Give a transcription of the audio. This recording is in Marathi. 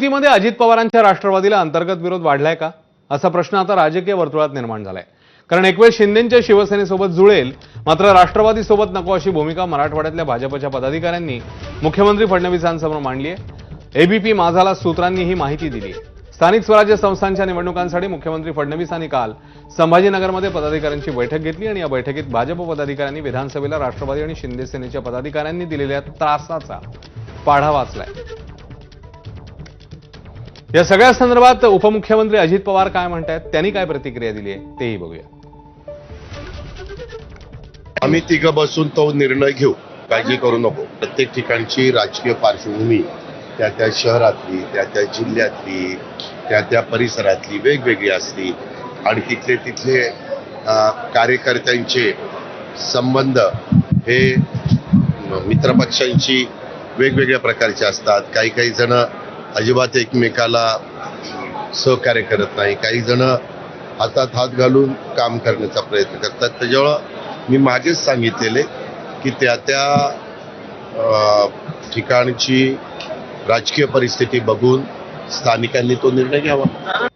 महायुतीमध्ये अजित पवारांच्या राष्ट्रवादीला अंतर्गत विरोध वाढलाय का? असा प्रश्न आता राजकीय वर्तुळात निर्माण झालाय. कारण एक वेळ शिंदेच्या शिवसेनेसोबत जुळेल मात्र राष्ट्रवादीसोबत नको अशी भूमिका मराठवाड्यातल्या भाजपच्या पदाधिकाऱ्यांनी मुख्यमंत्री फडणवीसांसमोर मांडली आहे एबीपी माझाला सूत्रांनी ही माहिती दिली. स्थानिक स्वराज्य संस्थांच्या निवडणुकांसाठी मुख्यमंत्री फडणवीसांनी काल संभाजीनगरमध्ये पदाधिकाऱ्यांची बैठक घेतली आणि या बैठकीत भाजप पदाधिकाऱ्यांनी विधानसभेला राष्ट्रवादी आणि शिंदे सेनेच्या पदाधिकाऱ्यांनी दिलेल्या त्रासाचा पाढा वाचलाय. या सगळ्या संदर्भात उपमुख्यमंत्री अजित पवार काय म्हणतायत? त्यांनी काय प्रतिक्रिया दिली आहे? तेही बघूया. आम्ही तिघं बसून तो निर्णय घेऊ. काळजी करू नको. प्रत्येक ठिकाणची राजकीय पार्श्वभूमी त्या त्या शहरातली त्या त्या जिल्ह्यातली त्या त्या परिसरातली वेगवेगळी असली आणि तिथले तिथले कार्यकर्त्यांचे संबंध हे मित्रपक्षांची वेगवेगळ्या प्रकारचे असतात. काही काही जण अजिबात एकमेकाला सहकार्य करत नाही. काही जण हातात हात घालून काम करण्याचा प्रयत्न करतात. त्याच्यामुळं मी मागेच सांगितलेले की त्या त्या ठिकाणची राजकीय परिस्थिती बघून स्थानिकांनी तो निर्णय घ्यावा.